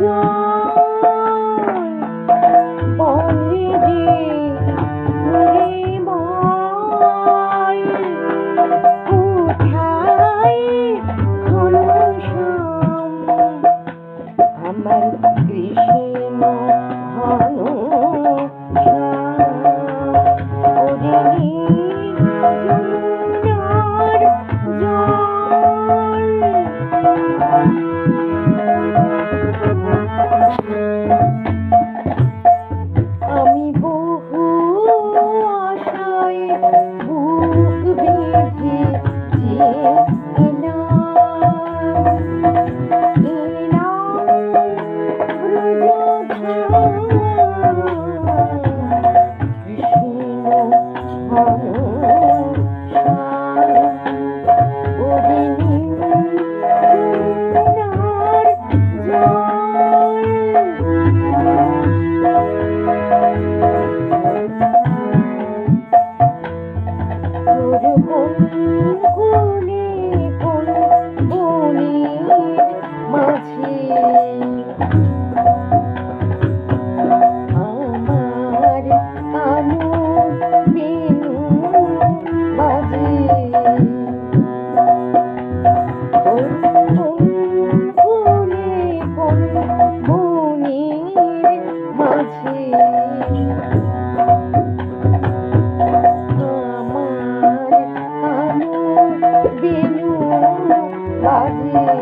জল বন্দি bom. i Daddy.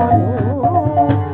啊哟。